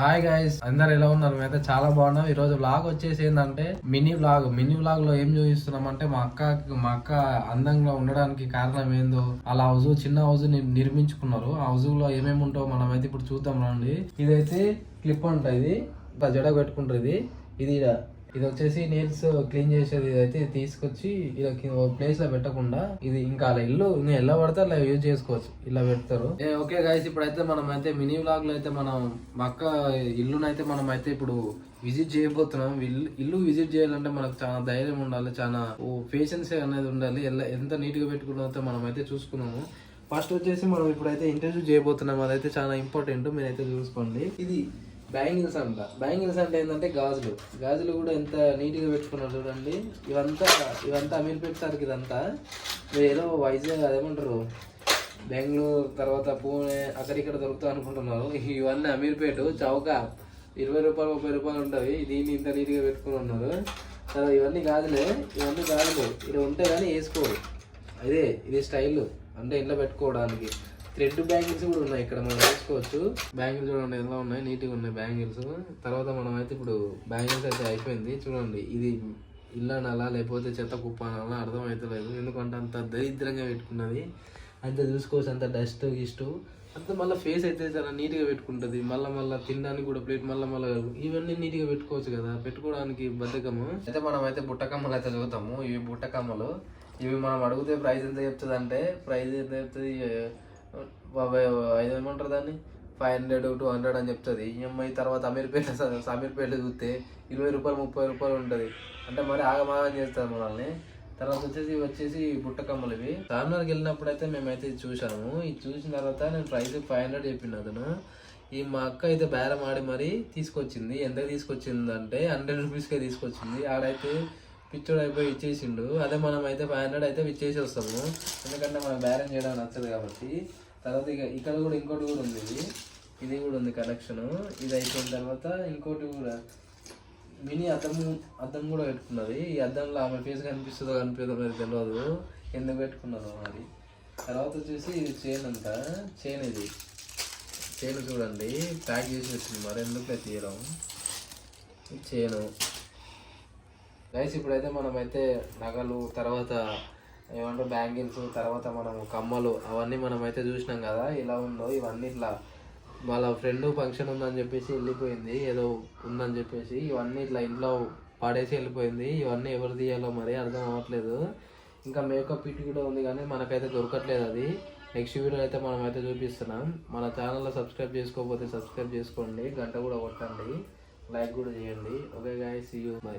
Hi guys అందరు ఎలా ఉన్నారు? మేమైతే చాలా బాగున్నాం. ఈ రోజు వ్లాగ్ వచ్చేసి ఏంటంటే మినీ వ్లాగ్ మినీ వ్లాగ్లో ఏం చూపిస్తున్నాం అంటే మా అక్క మా అక్క అందంగా ఉండడానికి కారణం ఏందో అలా హౌజ్ చిన్న హౌస్ నిర్మించుకున్నారు. ఆ హౌస్లో ఏమేమి ఉంటో మనం అయితే ఇప్పుడు చూద్దాం రండి. ఇదైతే క్లిప్ అంట ఇది. జడ పెట్టుకుంటారు ఇది. ఇది వచ్చేసి నేల్స్ క్లీన్ చేసేది అయితే తీసుకొచ్చి ఇలా ప్లేస్లో పెట్టకుండా ఇది ఇంకా అలా ఇల్లు ఇంకా ఎలా పడితే అలా యూజ్ చేసుకోవచ్చు. ఇలా పెడతారు. ఓకే గాయస్ ఇప్పుడైతే మనం అయితే మినీ వ్లాగ్లో అయితే మనం మా అక్క ఇల్లునైతే మనం అయితే ఇప్పుడు విజిట్ చేయబోతున్నాం. ఇల్లు ఇల్లు విజిట్ చేయాలంటే మనకు చాలా ధైర్యం ఉండాలి చాలా పేషెన్స్ అనేది ఉండాలి. ఎలా ఎంత నీట్గా పెట్టుకున్నదో మనం అయితే చూసుకున్నాము. ఫస్ట్ వచ్చేసి మనం ఇప్పుడైతే ఇంటర్వ్యూ చేయబోతున్నాం. అదైతే చాలా ఇంపార్టెంట్ మీరైతే చూసుకోండి. ఇది బ్యాంగిల్స్ అంట. బ్యాంగిల్స్ అంటే ఏంటంటే గాజులు. గాజులు కూడా ఎంత నీట్గా పెట్టుకున్నారు చూడండి. ఇవంతా ఇవంతా అమీర్పేట సార్కి ఇదంతా. మీరు ఏదో వైజాగ్ అదేమంటారు? బెంగళూరు తర్వాత పూణే అక్కడ ఇక్కడ దొరుకుతాయి అనుకుంటున్నారు. ఇవన్నీ అమీర్పేట చౌక. ఇరవై రూపాయలు ముప్పై రూపాయలు ఉంటుంది దీన్ని ఇంత నీట్గా పెట్టుకుని ఉన్నారు. తర్వాత ఇవన్నీ గాజులే. ఇవన్నీ గాజులు. ఇది ఉంటే కానీ వేసుకోరు. అదే ఇది స్టైల్. అంటే ఇంట్లో పెట్టుకోవడానికి. థ్రెడ్ బ్యాంగిల్స్ కూడా ఉన్నాయి ఇక్కడ మనం వేసుకోవచ్చు బ్యాంగిల్స్ చూడండి ఎలా ఉన్నాయి నీట్గా ఉన్నాయి బ్యాంగిల్స్. తర్వాత మనం అయితే ఇప్పుడు బ్యాంగిల్స్ అయితే అయిపోయింది. చూడండి ఇది ఇల్లు అనాలా లేకపోతే చెత్త కుప్ప అనాలా అర్థం ఎందుకంటే అంత దరిద్రంగా పెట్టుకున్నది. అంత చూసుకోవచ్చు అంత డస్ట్ గిస్ట్. అంత మళ్ళీ ఫేస్ అయితే చాలా నీట్గా పెట్టుకుంటుంది. మళ్ళీ మళ్ళీ తినడానికి కూడా ప్లేట్ మళ్ళీ మళ్ళీ ఇవన్నీ నీట్గా పెట్టుకోవచ్చు కదా. పెట్టుకోవడానికి బద్ధకము. అయితే మనం అయితే బుట్టకమ్మలు అయితే చదువుతాము. ఇవి బుట్టకమ్మలు ఇవి మనం అడిగితే ప్రైస్ ఎంత చెప్తుంది అంటే ప్రైస్ ఎంత చెప్తుంది ఐదు ఏమంటారు దాన్ని? ఫైవ్ హండ్రెడ్ టూ హండ్రెడ్ అని చెప్తుంది. ఈఎంఐ తర్వాత అమీర్పేట అమీర్పేట చూస్తే ఇరవై రూపాయలు ముప్పై రూపాయలు ఉంటుంది. అంటే మరి ఆగమాగం చేస్తారు మనల్ని. తర్వాత వచ్చేసి వచ్చేసి బుట్టకమ్మలు ఇవి చార్మినార్కి వెళ్ళినప్పుడు అయితే మేమైతే ఇది చూసాము ఇది చూసిన తర్వాత నేను ప్రైస్ ఫైవ్ హండ్రెడ్ చెప్పిన అతను. ఈ మా అక్క అయితే బేరం ఆడి మరీ తీసుకొచ్చింది. ఎంత తీసుకొచ్చింది అంటే హండ్రెడ్ రూపీస్కే తీసుకొచ్చింది. ఆడైతే పిచ్చోడు అయిపోయి ఇచ్చేసిండు అదే మనం అయితే ఫైవ్ హండ్రెడ్ అయితే ఇచ్చేసి వస్తాము. ఎందుకంటే మనం బేరం చేయడం నచ్చదు కాబట్టి. తర్వాత ఇక ఇక్కడ కూడా ఇంకోటి కూడా ఉంది ఇది. ఇది కూడా ఉంది కలెక్షన్ ఇది అయిపోయిన తర్వాత ఇంకోటి కూడా. మినీ అద్దం అద్దం కూడా పెట్టుకున్నది. ఈ అద్దంలో ఆమె ఫేస్ కనిపిస్తుందో కనిపిస్తుందో మరి తెలియదు ఎందుకు పెట్టుకున్నదో మరి. తర్వాత వచ్చేసి ఇది చైన్ అంట చైన్ ఇది. చైన్ చూడండి. ప్యాక్ చేసి వచ్చింది మరి. ఎందుకు తీయడం? చైను గైస్ ఇప్పుడైతే మనమైతే నగలు తర్వాత ఏమంటారు బ్యాంగిల్స్ తర్వాత మనం కమ్మలు అవన్నీ మనమైతే చూసినాం కదా ఇలా ఉందో ఇవన్నీ ఇట్లా వాళ్ళ ఫ్రెండ్ ఫంక్షన్ ఉందని చెప్పేసి వెళ్ళిపోయింది ఏదో ఉందని చెప్పేసి ఇవన్నీ ఇట్లా ఇంట్లో పాడేసి వెళ్ళిపోయింది ఇవన్నీ ఎవరు తీయాలో మరి అర్థం అవ్వట్లేదు. ఇంకా మేకప్ ఇట్ కూడా ఉంది కానీ మనకైతే దొరకట్లేదు అది. నెక్స్ట్ వీడియో అయితే మనం అయితే చూపిస్తున్నాం. మన ఛానల్లో సబ్స్క్రైబ్ చేసుకోకపోతే సబ్స్క్రైబ్ చేసుకోండి గంట కూడా కొట్టండి లైక్ కూడా చేయండి. Okay guys you by